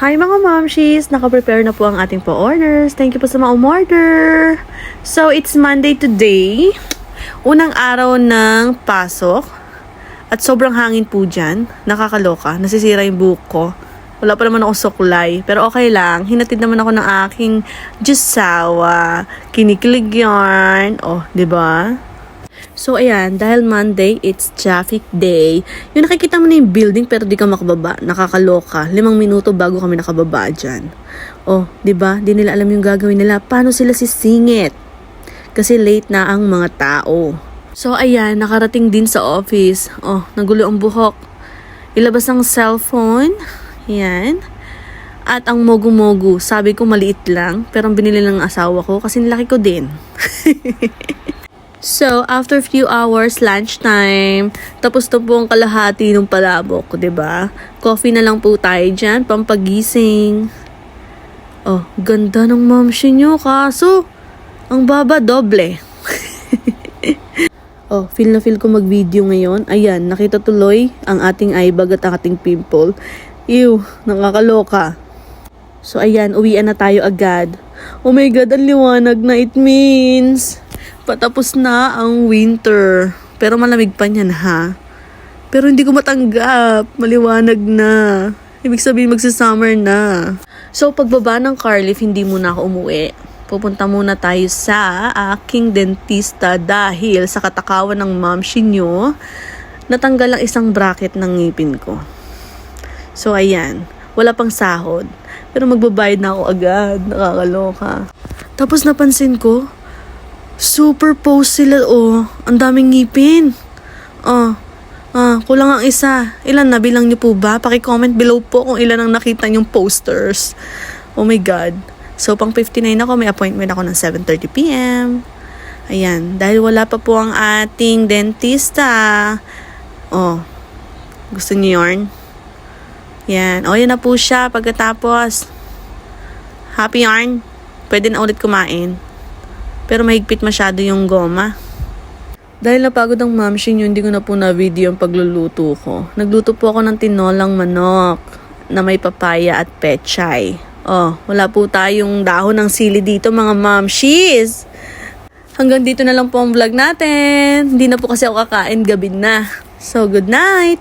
Hi mga momshies! Naka-prepare na po ang ating po-orders. Thank you po sa mga umorder. So, it's Monday today. Unang araw ng pasok. At sobrang hangin po dyan. Nakakaloka. Nasisira yung buhok ko. Wala pa naman ako suklay. Pero okay lang. Hinatid naman ako ng aking jusawa. Kinikilig yarn. Oh, ba? So, ayan, dahil Monday, it's traffic day. Yung nakikita mo na yung building pero di ka makababa. Nakakaloka. Limang minuto bago kami nakababa dyan. Oh, di ba? Di nila alam yung gagawin nila. Paano sila sisingit? Kasi late na ang mga tao. So, ayan, nakarating din sa office. Oh, nagulo ang buhok. Ilabas ang cellphone. Yan. At ang mogu-mogu, sabi ko maliit lang, pero ang binili ng asawa ko kasi nilaki ko din. So, after few hours, lunchtime, tapos na po ang kalahati ng palabok, 'di ba? Coffee na lang po tayo dyan, pampagising. Oh, ganda ng mamshi nyo, kaso, ang baba, doble. oh, feel na feel ko mag-video ngayon. Ayan, nakita tuloy ang ating eye bag at ang ating pimple. Ew, nakakaloka. So, ayan, uwian na tayo agad. Oh my God, ang liwanag na it means patapos na ang winter. Pero malamig pa niyan ha. Pero hindi ko matanggap. Maliwanag na. Ibig sabihin magsa-summer na. So pagbaba ng Carliff, hindi muna ako umuwi. Pupunta muna tayo sa aking dentista dahil sa katakawan ng mamshi nyo, natanggal ang isang bracket ng ngipin ko. So ayan, wala pang sahod. Pero magbabayad na ako agad. Nakakaloka. Tapos napansin ko, super post sila oh. Ang daming ngipin. Oh. Ah, kulang ang isa. Ilan na bilang niyo po ba? Paki-comment below po kung ilan ang nakita niyong posters. Oh my God. So, pang 59 ako, may appointment ako ng 7.30pm. Ayan. Dahil wala pa po ang ating dentista. Oh. Gusto niyo yarn? Yan. O, yan na po siya. Pagkatapos, happy yarn. Pwede na ulit kumain. Pero mahigpit masyado yung goma. Dahil napagod ang mamshi nyo, hindi ko na po na video ang pagluluto ko. Nagluto po ako ng tinolang manok na may papaya at pechay. Oh, wala po tayong dahon ng sili dito mga mamshis. Hanggang dito na lang po ang vlog natin. Hindi na po kasi ako kakain gabi na. So, good night!